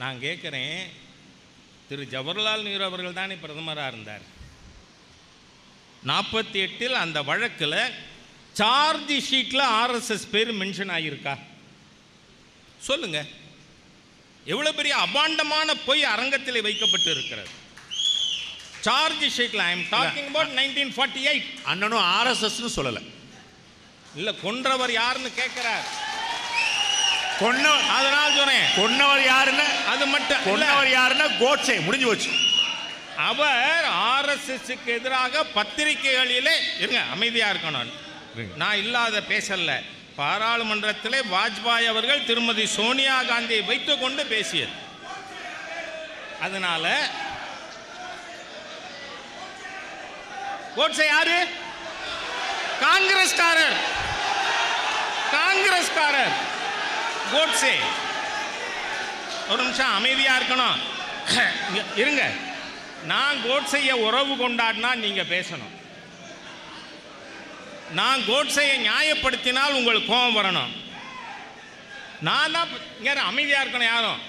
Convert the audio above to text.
நான் கேட்குறேன் திரு ஜவஹர்லால் நேரு அவர்கள் தானே பிரதமராக இருந்தார். நாற்பத்தி எட்டில் அந்த வழக்கில் சார்ஜ் ஷீட்டில் ஆர்எஸ்எஸ் பேர் மென்ஷன் ஆகியிருக்கா சொல்லுங்க. எவ்வளோ பெரிய அபாண்டமான பொய் அரங்கத்தில் வைக்கப்பட்டு இருக்கிறது. சார்ஜ் ஷீட்டில் I am talking about nineteen forty eight அண்ணனும் ஆர்எஸ்எஸ்னு சொல்லல. இல்லை கொன்றவர் யாருன்னு கேட்குறார். கொன்ன. அதனால் சொன்னேன். கொன்னவர் யாருன்னு? அது மட்டும். கொன்னவர் யாருன்னா? கோட்சே முடிஞ்சு போச்சு. அவர் ஆர்எஸ்எஸ்க்கு எதிராக பத்திரிகைகளிலே இருங்க அமைதியா இருக்கணும் நான். இல்லாத பேசல பாராளுமன்றத்திலே வாஜ்பாய் அவர்கள் திருமதி சோனியா காந்தியை வைத்துக் கொண்டு பேசியது. அதனால கோட்ஸே யாரு? காங்கிரஸ்காரர். காங்கிரஸ்காரர். கோட்ஸே. ஒரு நிமிஷம் அமைதியாக இருக்கணும். இருங்க. நான் கோட்ஸையை உறவு கொண்டாடினா நீங்கள் பேசணும். நான் கோட்ஸையை நியாயப்படுத்தினால் உங்களுக்கு கோபம் வரணும். நான் தான் இங்க அமைதியாக இருக்கணும் யாரும்.